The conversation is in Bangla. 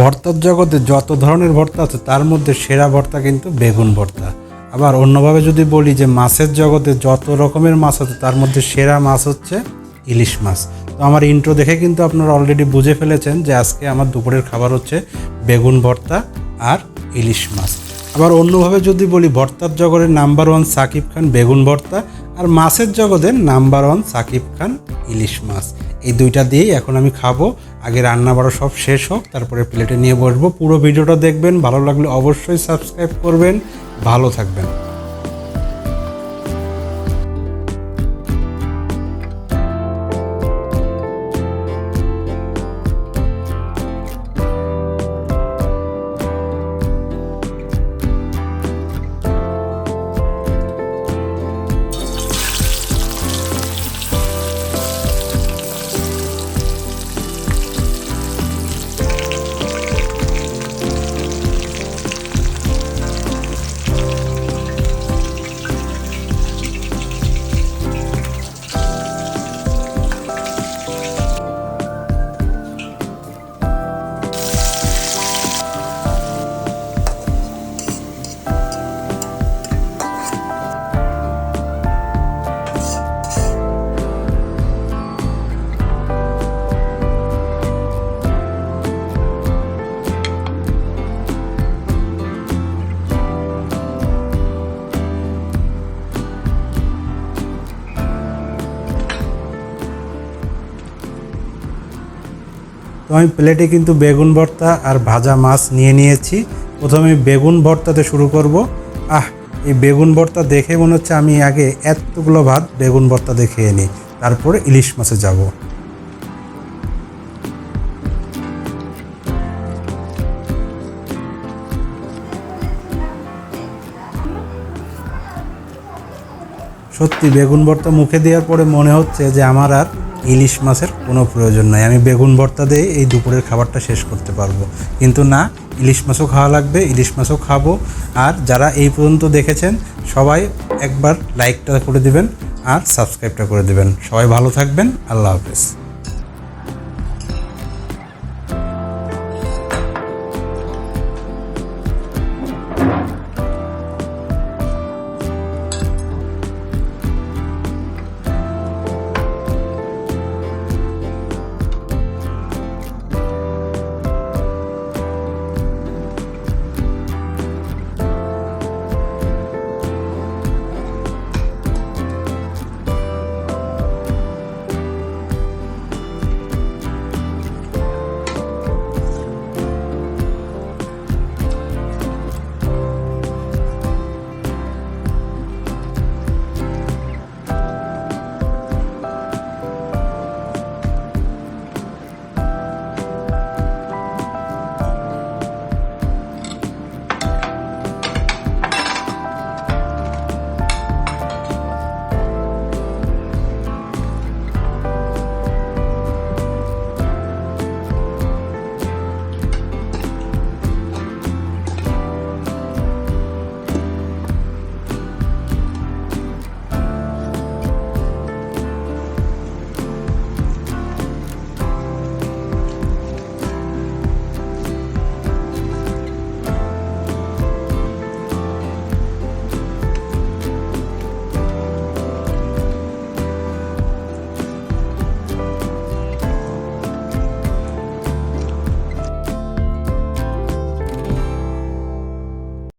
ভর্তার জগতে যত ধরনের ভর্তা আছে, তার মধ্যে সেরা ভর্তা কিন্তু বেগুন ভর্তা। আবার অন্যভাবে যদি বলি যে মাছের জগতে যত রকমের মাছ আছে, তার মধ্যে সেরা মাছ হচ্ছে ইলিশ মাছ। তো আমার ইন্ট্রো দেখে কিন্তু আপনারা অলরেডি বুঝে ফেলেছেন যে আজকে আমার দুপুরের খাবার হচ্ছে বেগুন ভর্তা আর ইলিশ মাছ। আবার অন্যভাবে যদি বলি, ভর্তার জগতের নাম্বার ওয়ান সাকিব খান বেগুন ভর্তা আর মাছের জগতের নাম্বার ওয়ান সাকিব খান ইলিশ মাছ। এই দুইটা দিয়েই এখন আমি খাব। আগে রান্না বাড়া সব শেষ হোক, তারপরে প্লেটে নিয়ে বসবো। পুরো ভিডিওটা দেখবেন, ভালো লাগলে অবশ্যই সাবস্ক্রাইব করবেন। ভালো থাকবেন। তো আমি প্লেটে কিন্তু বেগুন ভর্তা আর ভাজা মাছ নিয়ে নিয়েছি। প্রথমে বেগুন ভর্তাতে শুরু করব। আহ, এই বেগুন ভর্তা দেখে মনে হচ্ছে আমি আগে এতগুলো ভাত বেগুন ভর্তা দেখে নিই। তারপরে ইলিশ মাছে যাব। সত্যি, বেগুন ভর্তা মুখে দেওয়ার পরে মনে হচ্ছে যে আমার আর ইলিশ মাছের কোনো প্রয়োজন নাই। আমি বেগুন ভর্তা দিয়ে এই দুপুরের খাবারটা শেষ করতে পারব। কিন্তু না, ইলিশ মাছও খাওয়া লাগবে, ইলিশ মাছও খাব। আর যারা এই পর্যন্ত দেখেছেন, সবাই একবার লাইকটা করে দিবেন আর সাবস্ক্রাইবটা করে দিবেন। সবাই ভালো থাকবেন। আল্লাহ হাফেজ।